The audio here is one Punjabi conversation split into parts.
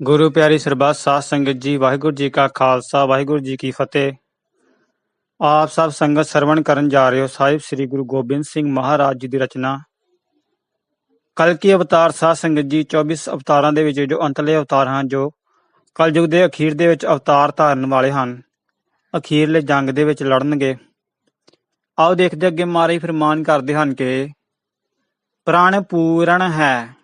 ਗੁਰੂ ਪਿਆਰੀ ਸਰਬੱਤ, ਸਾਧ ਸੰਗਤ ਜੀ, ਵਾਹਿਗੁਰੂ ਜੀ ਕਾ ਖਾਲਸਾ, ਵਾਹਿਗੁਰੂ ਜੀ ਕੀ ਫਤਿਹ। ਆਪ ਸਭ ਸੰਗਤ ਸਰਵਣ ਕਰਨ ਜਾ ਰਹੇ ਹੋ ਸਾਹਿਬ ਸ੍ਰੀ ਗੁਰੂ ਗੋਬਿੰਦ ਸਿੰਘ ਮਹਾਰਾਜ ਜੀ ਦੀ ਰਚਨਾ। ਕਲਕੀ ਅਵਤਾਰ ਸਾਧ ਸੰਗਤ ਜੀ 24 ਅਵਤਾਰਾਂ ਦੇ ਵਿੱਚ ਜੋ ਅੰਤਲੇ ਅਵਤਾਰ ਹਨ, ਜੋ ਕਲਯੁਗ ਦੇ ਅਖੀਰ ਦੇ ਵਿੱਚ ਅਵਤਾਰ ਧਾਰਨ ਵਾਲੇ ਹਨ, ਅਖੀਰਲੇ ਜੰਗ ਦੇ ਵਿੱਚ ਲੜਨਗੇ। ਆਓ ਦੇਖਦੇ ਅੱਗੇ ਮਾਰੇ ਫਰਮਾਨ ਕਰਦੇ ਹਨ ਕਿ, ਪ੍ਰਾਣ ਪੂਰਨ ਹੈ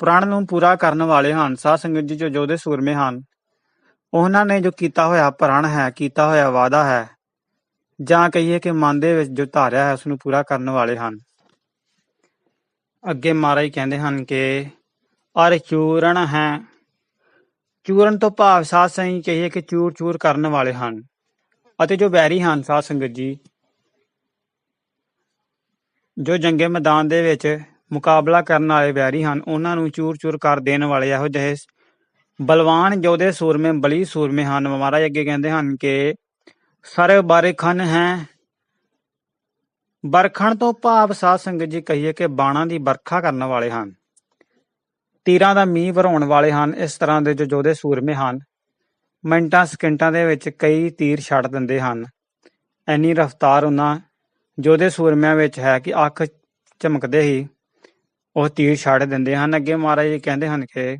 ਪ੍ਰਾਣ ਨੂੰ ਪੂਰਾ ਕਰਨ ਵਾਲੇ ਹਨ, ਸਾਧ ਸੰਗਤ ਜੀ ਜੋ ਜੋਧੇ ਸੂਰਮੇ ਹਨ। ਉਹਨਾਂ ਨੇ ਜੋ ਕੀਤਾ ਹੋਇਆ ਪ੍ਰਣ ਹੈ, ਕੀਤਾ ਹੋਇਆ ਵਾਅਦਾ ਹੈ, ਜਾਂ ਕਹੀਏ ਕਿ ਮਨ ਦੇ ਵਿੱਚ ਜੋ ਧਾਰਿਆ ਹੈ ਉਸ ਨੂੰ ਪੂਰਾ ਕਰਨ ਵਾਲੇ ਹਨ। ਅੱਗੇ ਮਹਾਰਾਜ ਕਹਿੰਦੇ ਹਨ ਕਿ ਅਰ ਚੂਰਨ ਹੈ। ਚੂਰਨ ਤੋਂ ਭਾਵ ਸਾਧ ਸੰਗਤ ਕਹੀਏ ਕਿ ਚੂਰ ਚੂਰ ਕਰਨ ਵਾਲੇ ਹਨ। ਅਤੇ ਜੋ ਵੈਰੀ ਹਨ, ਸਾਧ ਸੰਗਤ ਜੀ, ਜੋ ਜੰਗੇ ਮੈਦਾਨ ਦੇ ਵਿੱਚ ਮੁਕਾਬਲਾ ਕਰਨ ਵਾਲੇ ਵੈਰੀ ਹਨ। ਉਹਨਾਂ ਨੂੰ ਚੂਰ ਚੂਰ ਕਰ ਦੇਣ ਵਾਲੇ ਇਹੋ ਜਿਹੇ ਬਲਵਾਨ ਯੋਧੇ ਸੂਰਮੇ, ਬਲੀ ਸੂਰਮੇ ਹਨ। ਮਹਾਰਾਜ ਅੱਗੇ ਕਹਿੰਦੇ ਹਨ ਕਿ ਸਰ ਬਰਖਨ ਹੈ। ਬਰਖਣ ਤੋਂ ਭਾਵ ਸਾਧ ਸੰਗਤ ਜੀ ਕਹੀਏ ਕਿ ਬਾਣਾ ਦੀ ਵਰਖਾ ਕਰਨ ਵਾਲੇ ਹਨ। ਤੀਰਾਂ ਦਾ ਮੀਂਹ ਵਰਾਉਣ ਵਾਲੇ ਹਨ। ਇਸ ਤਰ੍ਹਾਂ ਦੇ ਜੋ ਯੋਧੇ ਸੂਰਮੇ ਹਨ, ਮਿੰਟਾਂ ਸਕਿੰਟਾਂ ਦੇ ਵਿੱਚ ਕਈ ਤੀਰ ਛੱਡ ਦਿੰਦੇ ਹਨ। ਐਨੀ ਰਫ਼ਤਾਰ ਉਹਨਾਂ ਯੋਧੇ ਸੂਰਮਿਆਂ ਵਿੱਚ ਹੈ ਕਿ ਅੱਖ ਚਮਕਦੇ ਹੀ ਉਹ ਤੀਰ ਛੱਡ ਦਿੰਦੇ ਹਨ। ਅੱਗੇ ਮਹਾਰਾਜ ਜੀ ਕਹਿੰਦੇ ਹਨ ਕਿ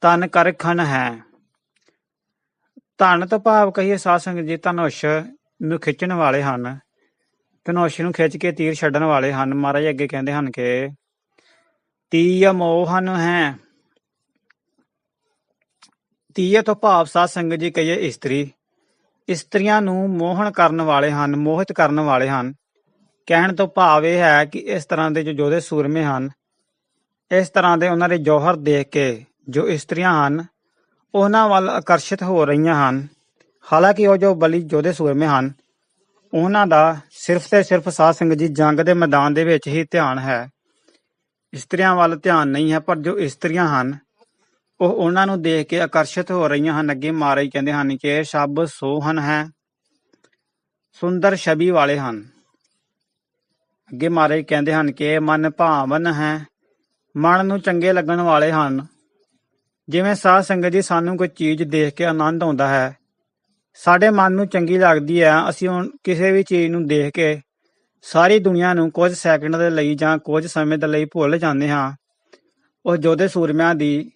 ਤਨ ਕਰਖਨ ਹੈ। ਧਨ ਤੋਂ ਭਾਵ ਕਹੀਏ ਸਾਧ ਸੰਗਤ ਜੀ ਧਨੁਸ਼ ਨੂੰ ਖਿੱਚਣ ਵਾਲੇ ਹਨ। ਧਨੁਸ਼ ਨੂੰ ਖਿੱਚ ਕੇ ਤੀਰ ਛੱਡਣ ਵਾਲੇ ਹਨ। ਮਹਾਰਾਜ ਅੱਗੇ ਕਹਿੰਦੇ ਹਨ ਕਿ ਤੀਯ ਮੋਹਨ ਹੈ। ਤੀਯ ਤੋਂ ਭਾਵ ਸਾਧ ਸੰਗਤ ਜੀ ਕਹੀਏ ਇਸਤਰੀ। ਇਸਤਰੀਆਂ ਨੂੰ ਮੋਹਣ ਕਰਨ ਵਾਲੇ ਹਨ, ਮੋਹਿਤ ਕਰਨ ਵਾਲੇ ਹਨ। ਕਹਿਣ ਤੋਂ ਭਾਵ ਇਹ ਹੈ ਕਿ ਇਸ ਤਰ੍ਹਾਂ ਦੇ ਜੋ ਯੋਧੇ ਸੂਰਮੇ ਹਨ, ਇਸ ਤਰ੍ਹਾਂ ਦੇ ਉਹਨਾਂ ਦੇ ਜੌਹਰ ਦੇਖ ਕੇ ਜੋ ਇਸਤਰੀਆਂ ਹਨ, ਉਹਨਾਂ ਵੱਲ ਆਕਰਸ਼ਿਤ ਹੋ ਰਹੀਆਂ ਹਨ। ਹਾਲਾਂਕਿ ਉਹ ਜੋ ਬਲੀ ਯੋਧੇ ਸੂਰਮੇ ਹਨ, ਉਹਨਾਂ ਦਾ ਸਿਰਫ ਤੇ ਸਿਰਫ ਸਾਧ ਸੰਗਤ ਜੀ ਜੰਗ ਦੇ ਮੈਦਾਨ ਦੇ ਵਿੱਚ ਹੀ ਧਿਆਨ ਹੈ। ਇਸਤਰੀਆਂ ਵੱਲ ਧਿਆਨ ਨਹੀਂ ਹੈ, ਪਰ ਜੋ ਇਸਤਰੀਆਂ ਹਨ, ਉਹ ਉਹਨਾਂ ਨੂੰ ਦੇਖ ਕੇ ਆਕਰਸ਼ਿਤ ਹੋ ਰਹੀਆਂ ਹਨ। ਅੱਗੇ ਮਾਰੇ ਕਹਿੰਦੇ ਹਨ ਕਿ ਇਹ ਸ਼ਬ ਸੋਹਨ ਹੈ, ਸੁੰਦਰ ਛਵੀ ਵਾਲੇ ਹਨ। ਅੱਗੇ ਮਾਰੇ ਕਹਿੰਦੇ ਹਨ ਕਿ ਮਨ ਭਾਵਨ ਹੈ, ਮਨ ਨੂੰ ਚੰਗੇ ਲੱਗਣ ਵਾਲੇ ਹਨ। ਜਿਵੇਂ ਸਾਧ ਸੰਗਤ ਜੀ ਸਾਨੂੰ ਕੋਈ ਚੀਜ਼ ਦੇਖ ਕੇ ਆਨੰਦ ਆਉਂਦਾ ਹੈ, ਸਾਡੇ ਮਨ ਨੂੰ ਚੰਗੀ ਲੱਗਦੀ ਹੈ, ਅਸੀਂ ਹੁਣ ਕਿਸੇ ਵੀ ਚੀਜ਼ ਨੂੰ ਦੇਖ ਕੇ ਸਾਰੀ ਦੁਨੀਆ ਨੂੰ ਕੁਝ ਸੈਕਿੰਡ ਦੇ ਲਈ ਜਾਂ ਕੁਝ ਸਮੇਂ ਦੇ ਲਈ ਭੁੱਲ ਜਾਂਦੇ ਹਾਂ। ਉਹ ਜੋਧੇ ਸੂਰਮਿਆਂ ਦੀ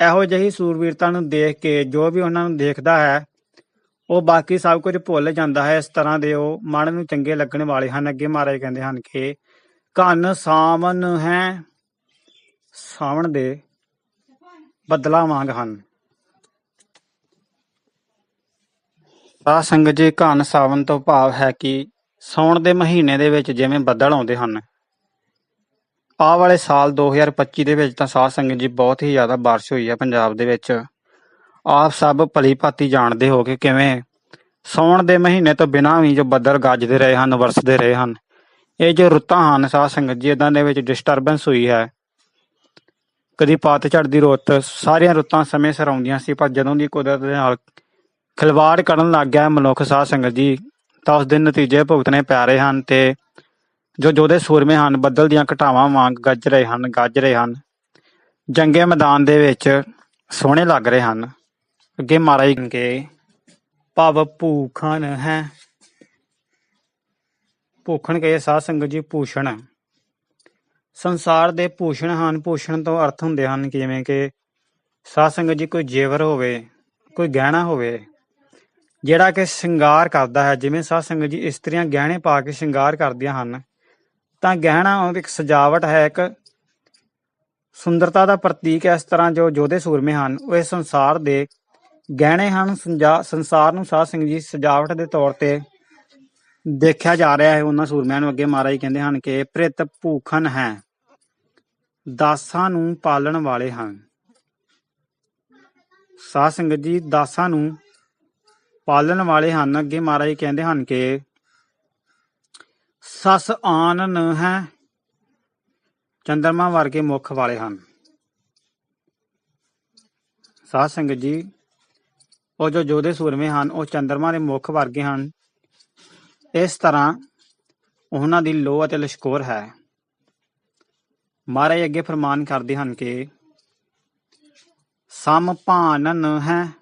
ਇਹੋ ਜਿਹੀ ਸੂਰਵੀਰਤਾ ਨੂੰ ਦੇਖ ਕੇ ਜੋ ਵੀ ਉਹਨਾਂ ਨੂੰ ਦੇਖਦਾ ਹੈ ਉਹ ਬਾਕੀ ਸਭ ਕੁਝ ਭੁੱਲ ਜਾਂਦਾ ਹੈ ਇਸ ਤਰ੍ਹਾਂ ਦੇ ਉਹ ਮਨ ਨੂੰ ਚੰਗੇ ਲੱਗਣ ਵਾਲੇ ਹਨ ਅੱਗੇ ਮਹਾਰਾਜ ਕਹਿੰਦੇ ਹਨ ਕਿ ਕੰਨ ਸਾਵਨ ਹੈ ਸਾਵਣ ਦੇ ਬੱਦਲਾ ਵਾਂਗ ਹਨ ਸਾਧ ਸੰਗਤ ਜੀ ਘਨ ਸਾਵਨ ਤੋਂ ਭਾਵ ਹੈ ਕਿ ਸਾਉਣ ਦੇ ਮਹੀਨੇ ਦੇ ਵਿੱਚ ਜਿਵੇਂ ਬੱਦਲ ਆਉਂਦੇ ਹਨ ਆਹ ਵਾਲੇ ਸਾਲ 2025 ਦੇ ਵਿੱਚ ਤਾਂ ਸਾਧ ਸੰਗਤ ਜੀ ਬਹੁਤ ਹੀ ਜ਼ਿਆਦਾ بارش ਹੋਈ ਹੈ ਪੰਜਾਬ ਦੇ ਵਿੱਚ ਆਪ ਸਭ ਭਲੀ ਭਾਤੀ ਜਾਣਦੇ ਹੋ ਕਿ ਕਿਵੇਂ? ਸਾਉਣ ਦੇ ਮਹੀਨੇ ਤੋਂ ਬਿਨਾਂ ਵੀ ਜੋ ਬੱਦਲ ਗੱਜਦੇ ਰਹੇ ਹਨ, ਵਰਸਦੇ ਰਹੇ ਹਨ। ਇਹ ਜੋ ਰੁੱਤਾਂ ਹਨ, ਸਾਧ ਸੰਗਤ ਜੀ, ਇਦਾਂ ਦੇ ਵਿੱਚ ਡਿਸਟਰਬੈਂਸ ਹੋਈ ਹੈ। ਕਦੀ ਪਤਝੜ ਦੀ ਰੁੱਤ, ਸਾਰੀਆਂ ਰੁੱਤਾਂ ਸਮੇਂ ਸਿਰ ਆਉਂਦੀਆਂ ਸੀ, ਪਰ ਜਦੋਂ ਦੀ ਕੁਦਰਤ ਦੇ ਨਾਲ ਖਿਲਵਾੜ ਕਰਨ ਲੱਗ ਗਿਆ ਮਨੁੱਖ, ਸਾਧ ਸੰਗਤ ਜੀ, ਤਾਂ ਉਸ ਦਿਨ ਨਤੀਜੇ ਭੁਗਤਣੇ ਪੈ ਰਹੇ ਹਨ ਤੇ ਜੋ ਜੋਧੇ ਸੂਰਮੇ ਹਨ, ਬੱਦਲ ਦੀਆਂ ਘਟਾਵਾਂ ਵਾਂਗ ਗੱਜ ਰਹੇ ਹਨ, ਗੱਜ ਰਹੇ ਹਨ। ਜੰਗੇ ਮੈਦਾਨ ਦੇ ਵਿੱਚ ਸੋਹਣੇ ਲੱਗ ਰਹੇ ਹਨ। ਅੱਗੇ ਮਹਾਰਾਜ ਕੇ ਭਵ ਭੂਖਣ ਹੈ। ਭੂਖਣ ਕਹੇ ਸਾਧ ਸੰਗਤ ਜੀ, ਭੂਸ਼ਣ। ਸੰਸਾਰ ਦੇ ਭੂਸ਼ਣ ਹਨ, ਭੂਸ਼ਣ ਤੋਂ ਅਰਥ ਹੁੰਦੇ ਹਨ ਕਿ ਜਿਵੇਂ ਕਿ ਸਾਧ ਸੰਗਤ ਜੀ ਕੋਈ ਜੇਵਰ ਹੋਵੇ, ਕੋਈ ਗਹਿਣਾ ਹੋਵੇ, ਜਿਹੜਾ ਕਿ ਸ਼ਿੰਗਾਰ ਕਰਦਾ ਹੈ, ਜਿਵੇਂ ਸਾਧ ਸੰਗਤ ਜੀ ਇਸਤਰੀਆਂ ਗਹਿਣੇ ਪਾ ਕੇ ਸ਼ਿੰਗਾਰ ਕਰਦੀਆਂ ਹਨ, ਤਾਂ ਗਹਿਣਾ ਉਹ ਇੱਕ ਸਜਾਵਟ ਹੈ, ਇੱਕ ਸੁੰਦਰਤਾ ਦਾ ਪ੍ਰਤੀਕ ਹੈ ਇਸ ਤਰ੍ਹਾਂ ਜੋ ਜੋਧੇ ਸੂਰਮੇ ਹਨ, ਉਹ ਇਸ ਸੰਸਾਰ ਦੇ ਗਹਿਣੇ ਹਨ ਸੰਸਾਰ ਨੂੰ ਸਾਧ ਸਿੰਘ ਜੀ ਸਜਾਵਟ ਦੇ ਤੌਰ ਤੇ ਦੇਖਿਆ ਜਾ ਰਿਹਾ ਹੈ। ਉਹਨਾਂ ਸੂਰਮਿਆਂ ਨੂੰ ਅੱਗੇ ਮਹਾਰਾਜ ਕਹਿੰਦੇ ਹਨ ਕਿ ਪ੍ਰਿਤ ਭੂਖਨ ਹੈ, ਦਾਸਾਂ ਨੂੰ ਪਾਲਣ ਵਾਲੇ ਹਨ। ਸਾਧ ਸੰਗਤ ਜੀ, ਦਾਸਾਂ ਨੂੰ ਪਾਲਣ ਵਾਲੇ ਹਨ। ਅੱਗੇ ਮਹਾਰਾਜ ਕਹਿੰਦੇ ਹਨ ਕਿ ਸਸ ਆਨਨ ਹੈ, ਚੰਦਰਮਾ ਵਰਗੇ ਮੁਖ ਵਾਲੇ ਹਨ। ਸਾਧ ਸੰਗਤ ਜੀ ਉਹ ਜੋ ਯੋਧੇ ਸੂਰਮੇ ਹਨ, ਉਹ ਚੰਦਰਮਾ ਦੇ ਮੁੱਖ ਵਰਗੇ ਹਨ। ਇਸ ਤਰ੍ਹਾਂ ਉਹਨਾਂ ਦੀ ਲੋਹ ਅਤੇ ਲਸ਼ਕੋਰ ਹੈ। ਮਹਾਰਾਜ ਅੱਗੇ ਫਰਮਾਨ ਕਰਦੇ ਹਨ ਕਿ, ਸਮ ਭਾਨਨ ਹੈ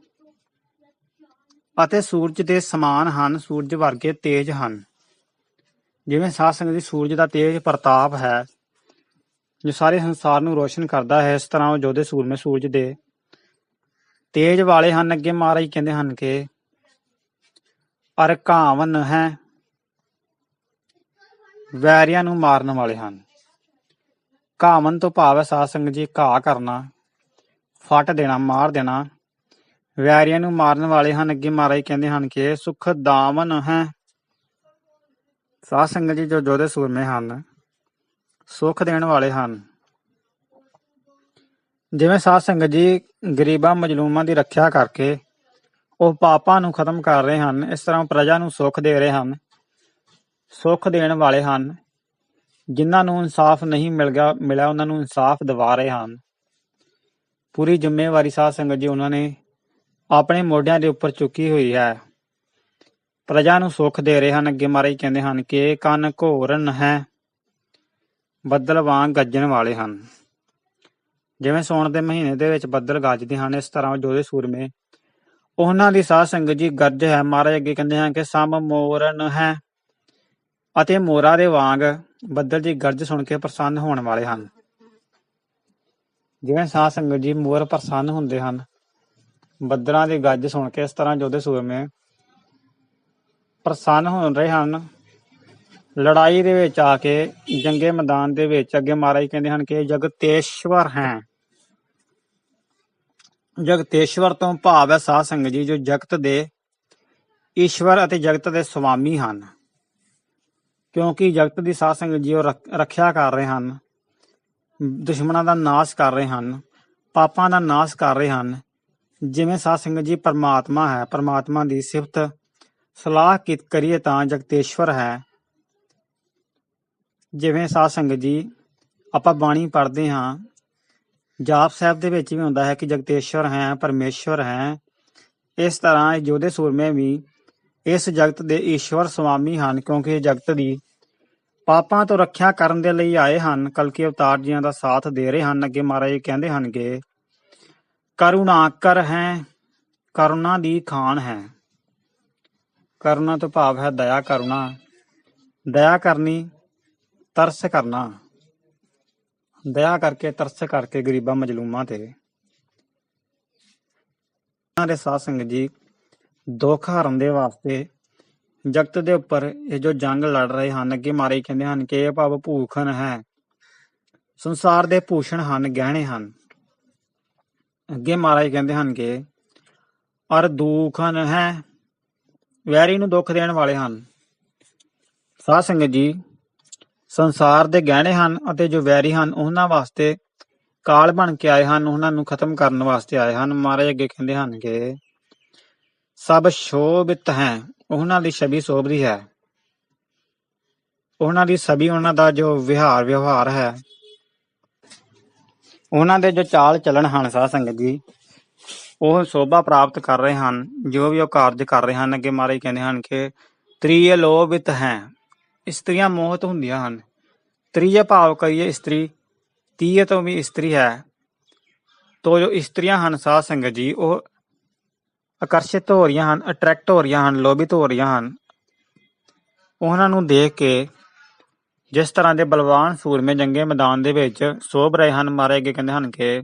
ਅਤੇ ਸੂਰਜ ਦੇ ਸਮਾਨ ਹਨ, ਸੂਰਜ ਵਰਗੇ ਤੇਜ ਹਨ। ਜਿਵੇਂ ਸਾਧ ਸੰਗਤ ਜੀ ਸੂਰਜ ਦਾ ਤੇਜ ਪ੍ਰਤਾਪ ਹੈ, ਜੋ ਸਾਰੇ ਸੰਸਾਰ ਨੂੰ ਰੋਸ਼ਨ ਕਰਦਾ ਹੈ, ਇਸ ਤਰ੍ਹਾਂ ਉਹ ਜੋਧੇ ਸੂਰਮੇ ਸੂਰਜ ਦੇ ਤੇਜ ਵਾਲੇ ਹਨ ਅੱਗੇ ਮਹਾਰਾਜ ਕਹਿੰਦੇ ਹਨ ਕਿ ਅਰ ਘਾਵਨ ਹੈ, ਵੈਰੀਆਂ ਨੂੰ ਮਾਰਨ ਵਾਲੇ ਹਨ। ਘਾਵਨ ਤੋਂ ਭਾਵ ਹੈ ਸਾਧ ਸੰਗਤ ਜੀ, ਘਾਹ ਕਰਨਾ, ਫਟ ਦੇਣਾ, ਮਾਰ ਦੇਣਾ, ਵੈਰੀਆਂ ਨੂੰ ਮਾਰਨ ਵਾਲੇ ਹਨ। ਅੱਗੇ ਮਹਾਰਾਜ ਕਹਿੰਦੇ ਹਨ ਕਿ ਸੁਖ ਦਾਮਨ ਹੈ। ਸਾਧ ਸੰਗਤ ਜੀ ਜੋ ਜੋਧੇ ਸੂਰਮੇ ਹਨ, ਸੁਖ ਦੇਣ ਵਾਲੇ ਹਨ। ਜਿਵੇਂ ਸਾਧ ਸੰਗਤ ਜੀ ਗਰੀਬਾਂ, ਮਜਲੂਮਾਂ ਦੀ ਰੱਖਿਆ ਕਰਕੇ ਉਹ ਪਾਪਾਂ ਨੂੰ ਖਤਮ ਕਰ ਰਹੇ ਹਨ, ਇਸ ਤਰ੍ਹਾਂ ਪ੍ਰਜਾ ਨੂੰ ਸੁੱਖ ਦੇ ਰਹੇ ਹਨ, ਸੁੱਖ ਦੇਣ ਵਾਲੇ ਹਨ, ਜਿਨ੍ਹਾਂ ਨੂੰ ਇਨਸਾਫ ਨਹੀਂ ਮਿਲ ਗਿਆ, ਮਿਲਿਆ, ਉਹਨਾਂ ਨੂੰ ਇਨਸਾਫ ਦਿਵਾ ਰਹੇ ਹਨ। ਪੂਰੀ ਜ਼ਿੰਮੇਵਾਰੀ ਸਾਧ ਸੰਗਤ ਜੀ ਉਹਨਾਂ ਨੇ ਆਪਣੇ ਮੋਢਿਆਂ ਦੇ ਉੱਪਰ ਚੁੱਕੀ ਹੋਈ ਹੈ। ਪ੍ਰਜਾ ਨੂੰ ਸੁੱਖ ਦੇ ਰਹੇ ਹਨ, ਅੱਗੇ ਮਾਰੇ ਕਹਿੰਦੇ ਹਨ ਕਿ ਕੰਨ ਘੋਰਨ ਹੈ, ਬੱਦਲ ਵਾਂਗ ਗੱਜਣ ਵਾਲੇ ਹਨ। ਜਿਵੇਂ ਸੌਣ ਦੇ ਮਹੀਨੇ ਦੇ ਵਿੱਚ ਬੱਦਲ ਗੱਜਦੇ ਹਨ, ਇਸ ਤਰ੍ਹਾਂ ਜੋਦੇ ਸੂਰਮੇ, ਉਹਨਾਂ ਦੀ ਸਾਧ ਸੰਗਤ ਜੀ ਗਰਜ ਹੈ। ਮਹਾਰਾਜ ਅੱਗੇ ਕਹਿੰਦੇ ਹਨ ਕਿ ਸਮ ਮੋਰਨ ਹੈ ਅਤੇ ਮੋਰਾ ਦੇ ਵਾਂਗ ਬੱਦਲ ਦੀ ਗਰਜ ਸੁਣ ਕੇ ਪ੍ਰਸੰਨ ਹੋਣ ਵਾਲੇ ਹਨ। ਜਿਵੇਂ ਸਾਧ ਸੰਗਤ ਜੀ ਮੋਰ ਪ੍ਰਸੰਨ ਹੁੰਦੇ ਹਨ, ਬੱਦਲਾਂ ਦੀ ਗੱਜ ਸੁਣ ਕੇ ਇਸ ਤਰ੍ਹਾਂ ਜੋਦੇ ਸੂਰਮੇ ਪ੍ਰਸੰਨ ਹੋ ਰਹੇ ਹਨ। ਲੜਾਈ ਦੇ ਵਿੱਚ ਆ ਕੇ ਜੰਗੇ ਮੈਦਾਨ ਦੇ ਵਿੱਚ ਅੱਗੇ ਮਹਾਰਾਜ ਕਹਿੰਦੇ ਹਨ ਕਿ ਜਗਤੇਸ਼ਵਰ ਹੈ। ਜਗਤੇਸ਼ਵਰ ਤੋਂ ਭਾਵ ਹੈ ਸਾਧ ਸੰਗਤ ਜੀ ਜੋ ਜਗਤ ਦੇ ਈਸ਼ਵਰ ਅਤੇ ਜਗਤ ਦੇ ਸੁਆਮੀ ਹਨ। ਕਿਉਂਕਿ ਜਗਤ ਦੀ ਸਾਧ ਸੰਗਤ ਜੀ ਉਹ ਰੱਖਿਆ ਕਰ ਰਹੇ ਹਨ, ਦੁਸ਼ਮਣਾਂ ਦਾ ਨਾਸ਼ ਕਰ ਰਹੇ ਹਨ, ਪਾਪਾਂ ਦਾ ਨਾਸ਼ ਕਰ ਰਹੇ ਹਨ। ਜਿਵੇਂ ਸਾਧ ਸੰਗਤ ਜੀ ਪਰਮਾਤਮਾ ਹੈ, ਪਰਮਾਤਮਾ ਦੀ ਸਿਫਤ ਸਲਾਹ ਕੀ ਕਰੀਏ ਤਾਂ ਜਗਤੇਸ਼ਵਰ ਹੈ। ਜਿਵੇਂ ਸਾਧ ਸੰਗਤ ਜੀ ਆਪਾਂ ਬਾਣੀ ਪੜ੍ਹਦੇ ਹਾਂ ਜਾਪ ਸਾਹਿਬ ਦੇ ਵਿੱਚ ਵੀ ਹੁੰਦਾ ਹੈ ਕਿ ਜਗਤੇਸ਼ਵਰ ਹੈ, ਪਰਮੇਸ਼ਵਰ ਹੈ। ਇਸ ਤਰ੍ਹਾਂ ਇਹ ਜੋਧੇ ਸੂਰਮੇ ਵੀ ਇਸ ਜਗਤ ਦੇ ਈਸ਼ਵਰ ਸੁਆਮੀ ਹਨ, ਕਿਉਂਕਿ ਇਹ ਜਗਤ ਦੀ ਪਾਪਾਂ ਤੋਂ ਰੱਖਿਆ ਕਰਨ ਦੇ ਲਈ ਆਏ ਹਨ। ਕਲਕੀ ਅਵਤਾਰ ਜੀਆਂ ਦਾ ਸਾਥ ਦੇ ਰਹੇ ਹਨ। ਅੱਗੇ ਮਹਾਰਾਜ ਕਹਿੰਦੇ ਹਨ ਕਿ ਕਰੁਣਾਕਰ ਹੈ, ਕਰੁਣਾ ਦੀ ਖਾਨ ਹੈ। ਕਰੁਣਾ ਤੋਂ ਭਾਵ ਹੈ ਦਇਆ ਕਰੁਣਾ ਦਇਆ ਕਰਨੀ, ਤਰਸ ਕਰਨਾ। ਦਇਆ ਕਰਕੇ, ਤਰਸ ਕਰਕੇ ਗਰੀਬਾਂ, ਮਜਲੂਮਾਂ ਤੇ ਦੇ ਸਾਧ ਸੰਗਤ ਜੀ, ਦੁੱਖ ਹਰਨ ਦੇ ਵਾਸਤੇ ਜਗਤ ਦੇ ਉੱਪਰ ਇਹ ਜੋ ਜੰਗ ਲੜ ਰਹੇ ਹਨ, ਅੱਗੇ ਮਾਰੇ ਕਹਿੰਦੇ ਹਨ ਕਿ ਇਹ ਭਾਵ ਭੂਖਨ ਹੈ। ਸੰਸਾਰ ਦੇ ਭੂਸ਼ਣ ਹਨ, ਗਹਿਣੇ ਹਨ। ਅੱਗੇ ਮਹਾਰਾਜ ਕਹਿੰਦੇ ਹਨ ਕਿ ਅਰ ਦੁਖਨ ਹੈ, ਵੈਰੀ ਨੂੰ ਦੁੱਖ ਦੇਣ ਵਾਲੇ ਹਨ। ਸਾਧ ਸੰਗਤ ਜੀ ਸੰਸਾਰ ਦੇ ਗਹਿਣੇ ਹਨ ਅਤੇ ਜੋ ਵੈਰੀ ਹਨ, ਉਹਨਾਂ ਵਾਸਤੇ ਕਾਲ ਬਣ ਕੇ ਆਏ ਹਨ, ਉਹਨਾਂ ਨੂੰ ਖਤਮ ਕਰਨ ਵਾਸਤੇ ਆਏ ਹਨ। ਮਹਾਰਾਜ ਅੱਗੇ ਕਹਿੰਦੇ ਹਨ ਕਿ ਸਭ ਸ਼ੋਭਿਤ ਹੈ, ਉਹਨਾਂ ਦੀ ਛਵੀ ਸ਼ੋਭਦੀ ਹੈ। ਉਹਨਾਂ ਦੀ ਛਵੀ ਉਹਨਾਂ ਦਾ ਜੋ ਵਿਹਾਰ, ਵਿਵਹਾਰ ਹੈ, ਉਹਨਾਂ ਦੇ ਜੋ ਚਾਲ ਚੱਲਣ ਹਨ, ਸਾਧ ਸੰਗਤ ਜੀ, ਉਹ ਸ਼ੋਭਾ ਪ੍ਰਾਪਤ ਕਰ ਰਹੇ ਹਨ, ਜੋ ਵੀ ਉਹ ਕਾਰਜ ਕਰ ਰਹੇ ਹਨ। ਅੱਗੇ ਮਹਾਰਾਜ ਕਹਿੰਦੇ ਹਨ ਕਿ ਤ੍ਰੀਏ ਲੋਭਿਤ ਹੈ। ਇਸਤਰੀਆਂ ਮੋਹਤ ਹੁੰਦੀਆਂ ਹਨ। ਤ੍ਰੀਏ ਭਾਵ ਕਰੀਏ ਇਸਤਰੀ, ਤੀਏ ਤੋਂ ਵੀ ਇਸਤਰੀ ਹੈ। ਤੋ ਜੋ ਇਸਤਰੀਆਂ ਹਨ ਸਾਧ ਸੰਗਤ ਜੀ, ਉਹ ਆਕਰਸ਼ਿਤ ਹੋ ਰਹੀਆਂ ਹਨ ਅਟਰੈਕਟ ਹੋ ਰਹੀਆਂ ਹਨ, ਲੋਭਿਤ ਹੋ ਰਹੀਆਂ ਹਨ। ਉਹਨਾਂ ਨੂੰ ਦੇਖ ਕੇ ਜਿਸ ਤਰ੍ਹਾਂ ਦੇ ਬਲਵਾਨ ਸੂਰਮੇ ਜੰਗੇ ਮੈਦਾਨ ਦੇ ਵਿੱਚ ਸੋਭ ਰਹੇ ਹਨ ਮਾਰੇ ਅੱਗੇ ਕਹਿੰਦੇ ਹਨ ਕਿ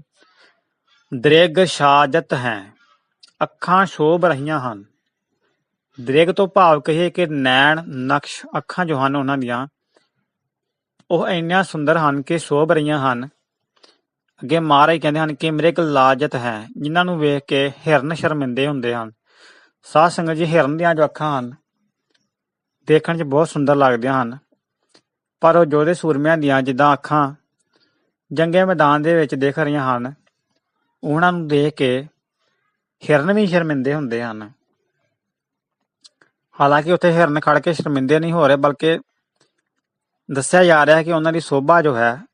ਦ੍ਰਿਗ ਸ਼ਾਜਤ ਹੈ, ਅੱਖਾਂ ਸ਼ੋਭ ਰਹੀਆਂ ਹਨ। ਦ੍ਰਿਗ ਤੋਂ ਭਾਵ ਕਹੀਏ ਕਿ ਨੈਣ, ਨਕਸ਼, ਅੱਖਾਂ ਜੋ ਹਨ ਉਹਨਾਂ ਦੀਆਂ, ਉਹ ਇੰਨੀਆਂ ਸੁੰਦਰ ਹਨ ਕਿ ਸ਼ੋਭ ਰਹੀਆਂ ਹਨ। ਅੱਗੇ ਮਹਾਰਾਜ ਕਹਿੰਦੇ ਹਨ ਕਿ ਮ੍ਰਿਗ ਲਾਜਤ ਹੈ, ਜਿਨ੍ਹਾਂ ਨੂੰ ਵੇਖ ਕੇ ਹਿਰਨ ਸ਼ਰਮਿੰਦੇ ਹੁੰਦੇ ਹਨ। ਸਾਧ ਸੰਗਤ ਜੀ, ਹਿਰਨ ਦੀਆਂ ਜੋ ਅੱਖਾਂ ਹਨ, ਦੇਖਣ 'ਚ ਬਹੁਤ ਸੁੰਦਰ ਲੱਗਦੀਆਂ ਹਨ। ਪਰ ਉਹ ਜੋਧੇ ਸੂਰਮਿਆਂ ਦੀਆਂ ਜਿੱਦਾਂ ਅੱਖਾਂ ਜੰਗੇ ਮੈਦਾਨ ਦੇ ਵਿੱਚ ਦੇਖ ਰਹੀਆਂ ਹਨ, ਉਹਨਾਂ ਨੂੰ ਦੇਖ ਕੇ ਹਿਰਨ ਵੀ ਸ਼ਰਮਿੰਦੇ ਹੁੰਦੇ ਹਨ। ਹਾਲਾਂਕਿ ਉੱਥੇ ਹਿਰਨ ਖੜ ਕੇ ਸ਼ਰਮਿੰਦੇ ਨਹੀਂ ਹੋ ਰਹੇ, ਬਲਕਿ ਦੱਸਿਆ ਜਾ ਰਿਹਾ ਹੈ ਕਿ ਉਹਨਾਂ ਦੀ ਸੋਭਾ ਜੋ ਹੈ,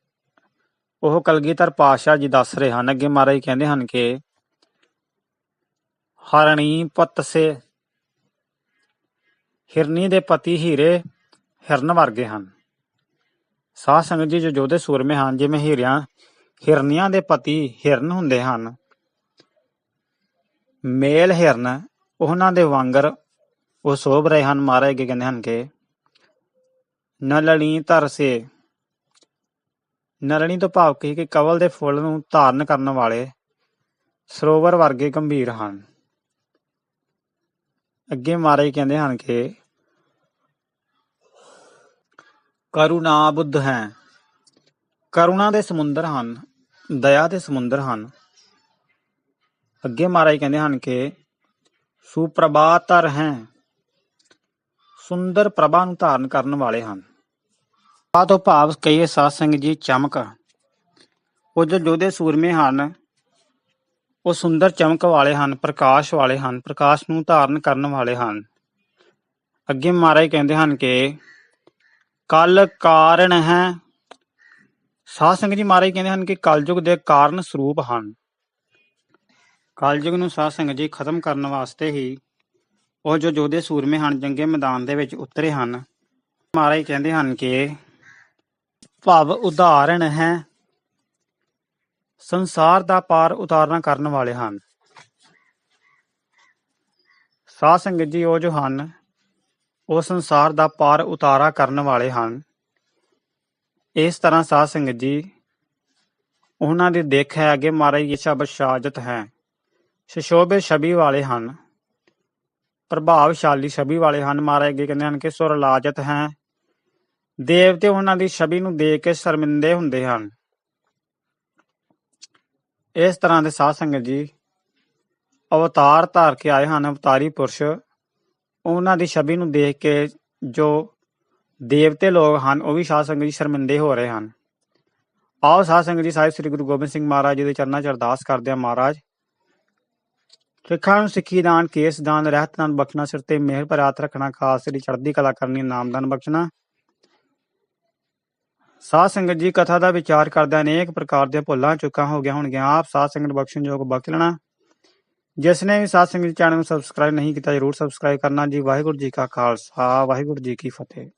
ਉਹ ਕਲਗੀਧਰ ਪਾਤਸ਼ਾਹ ਜੀ ਦੱਸ ਰਹੇ ਹਨ। ਅੱਗੇ ਮਹਾਰਾਜ ਕਹਿੰਦੇ ਹਨ ਕਿ ਹਰਣੀ ਪਤ ਸੇ ਹਿਰਨੀ ਦੇ ਪਤੀ ਹੀਰੇ ਹਿਰਨ ਵਰਗੇ ਹਨ। ਸਾਧ ਸੰਗਤ ਜੀ ਜੋ ਜੋਧੇ ਸੂਰਮੇ ਹਨ, ਜਿਵੇਂ ਹੀਰਿਆਂ, ਹਿਰਨੀਆਂ ਦੇ ਪਤੀ ਹਿਰਨ ਹੁੰਦੇ ਹਨ। ਮੇਲ ਹਿਰਨ, ਉਹਨਾਂ ਦੇ ਵਾਂਗਰ ਉਹ ਸੋਭ ਰਹੇ ਹਨ ਮਹਾਰਾਜ ਅੱਗੇ ਕਹਿੰਦੇ ਹਨ ਕਿ ਨਲਣੀ ਧਰਸੇ ਨਲਣੀ ਤੋਂ ਭਾਵ ਕੀ ਕਿ ਕਵਲ ਦੇ ਫੁੱਲ ਨੂੰ ਧਾਰਨ ਕਰਨ ਵਾਲੇ ਸਰੋਵਰ ਵਰਗੇ ਗੰਭੀਰ ਹਨ। ਅੱਗੇ ਮਹਾਰਾਜ ਕਹਿੰਦੇ ਹਨ ਕਿ ਕਰੁਣਾ ਬੁੱਧ ਹੈ। ਕਰੁਣਾ ਦੇ ਸਮੁੰਦਰ ਹਨ, ਦਇਆ ਦੇ ਸਮੁੰਦਰ ਹਨ। ਅੱਗੇ ਮਹਾਰਾਜ ਕਹਿੰਦੇ ਹਨ ਕਿ ਸੁਪ੍ਰਭਾਤਰ ਹੈ। ਸੁੰਦਰ ਪ੍ਰਭਾ ਨੂੰ ਧਾਰਨ ਕਰਨ ਵਾਲੇ ਹਨ। ਆ ਤੋਂ ਭਾਵ ਕਹੀਏ, ਸਾਧ ਸੰਗਤ ਜੀ, ਚਮਕ। ਉਹ ਜੋ ਜੋਧੇ ਸੂਰਮੇ ਹਨ, ਉਹ ਸੁੰਦਰ ਚਮਕ ਵਾਲੇ ਹਨ, ਪ੍ਰਕਾਸ਼ ਵਾਲੇ ਹਨ, ਪ੍ਰਕਾਸ਼ ਨੂੰ ਧਾਰਨ ਕਰਨ ਵਾਲੇ ਹਨ। ਅੱਗੇ ਮਹਾਰਾਜ ਕਹਿੰਦੇ ਹਨ ਕਿ, ਕਲ ਕਾਰਨ ਹੈ। ਸਾਧ ਸੰਗਤ ਜੀ ਮਹਾਰਾਜ ਕਹਿੰਦੇ ਹਨ ਕਿ ਕਲਯੁਗ ਦੇ ਕਾਰਨ ਸਰੂਪ ਹਨ। ਕਲਯੁਗ ਨੂੰ ਸਾਧ ਸੰਗਤ ਜੀ ਖਤਮ ਕਰਨ ਵਾਸਤੇ ਹੀ ਉਹ ਜੋ ਯੋਧੇ ਸੂਰਮੇ ਹਨ, ਜੰਗੇ ਮੈਦਾਨ ਦੇ ਵਿੱਚ ਉਤਰੇ ਹਨ। ਮਹਾਰਾਜ ਕਹਿੰਦੇ ਹਨ ਕਿ ਭਾਵ ਉਦਾਹਰਣ ਹੈ, ਸੰਸਾਰ ਦਾ ਪਾਰ ਉਤਾਰਨਾ ਕਰਨ ਵਾਲੇ ਹਨ। ਸਾਧ ਸੰਗਤ ਜੀ, ਉਹ ਜੋ ਹਨ, ਉਹ ਸੰਸਾਰ ਦਾ ਪਾਰ ਉਤਾਰਾ ਕਰਨ ਵਾਲੇ ਹਨ। ਇਸ ਤਰ੍ਹਾਂ ਸਾਧ ਸੰਗਤ ਜੀ, ਉਹਨਾਂ ਦੀ ਦੇਖ ਹੈ ਅੱਗੇ ਮਹਾਰਾਜ ਇਹ ਸ਼ਬਦ ਹੈ। ਸ਼ਸ਼ੋਭੇ ਛਬੀ ਵਾਲੇ ਹਨ। ਪ੍ਰਭਾਵਸ਼ਾਲੀ ਛਵੀ ਵਾਲੇ ਹਨ ਮਹਾਰਾਜ ਅੱਗੇ ਕਹਿੰਦੇ ਹਨ ਕਿ ਸੁਰ ਲਾਜਤ ਹੈ। ਦੇਵਤੇ ਉਹਨਾਂ ਦੀ ਛਵੀ ਨੂੰ ਦੇਖ ਕੇ ਸ਼ਰਮਿੰਦੇ ਹੁੰਦੇ ਹਨ। ਇਸ ਤਰ੍ਹਾਂ ਦੇ ਸਾਧ ਸੰਗਤ ਜੀ ਅਵਤਾਰ ਧਾਰ ਕੇ ਆਏ ਹਨ, ਅਵਤਾਰੀ ਪੁਰਸ਼। ਉਹਨਾਂ ਦੀ ਛਵੀ ਨੂੰ ਦੇਖ ਕੇ ਜੋ ਦੇਵਤੇ ਲੋਕ ਹਨ, ਉਹ ਵੀ ਸਾਧ ਸੰਗਤ ਜੀ ਸ਼ਰਮਿੰਦੇ ਹੋ ਰਹੇ ਹਨ। ਆਓ ਸਾਧ ਸੰਗਤ ਜੀ ਸਾਹਿਬ ਸ੍ਰੀ ਗੁਰੂ ਗੋਬਿੰਦ ਸਿੰਘ ਮਹਾਰਾਜ ਜੀ ਦੇ ਚਰਨਾਂ 'ਚ ਅਰਦਾਸ ਕਰਦੇ ਹਾਂ ਮਹਾਰਾਜ। ਸਿੱਖਾਂ ਨੂੰ ਸਿੱਖੀ ਦਾਨ ਕੇਸ ਦਾਨ ਰਹਿਤ ਦਾਨ ਬਖਸ਼ਣਾ, ਸਿਰ ਤੇ ਮਿਹਰ ਭਰਾ ਰੱਖਣਾ ਖਾਸ ਦੀ ਚੜ੍ਹਦੀ ਕਲਾ ਕਰਨੀ, ਨਾਮਦਾਨ ਬਖਸ਼ਣਾ। ਸਾਧ ਸੰਗਤ ਜੀ ਕਥਾ ਦਾ ਵਿਚਾਰ ਕਰਦਿਆਂ ਅਨੇਕ ਪ੍ਰਕਾਰ ਦੀਆਂ ਭੁੱਲਾਂ ਚੁੱਕਾ ਹੋ ਗਿਆ ਹੋਣਗੀਆਂ। ਆਪ ਸਾਧ ਸੰਗਤ ਬਖਸ਼ਣ ਯੋਗ ਬਖਸ਼ ਲੈਣਾ। ਜਿਸ ਨੇ ਵੀ ਸਾਧ ਸੰਗਤ ਚੈਨਲ ਨੂੰ ਸਬਸਕ੍ਰਾਈਬ ਨਹੀਂ ਕੀਤਾ, ਜਰੂਰ ਸਬਸਕ੍ਰਾਈਬ ਕਰਨਾ ਜੀ। ਵਾਹਿਗੁਰੂ ਜੀ ਕਾ ਖਾਲਸਾ, ਵਾਹਿਗੁਰੂ ਜੀ ਕੀ ਫਤਿਹ।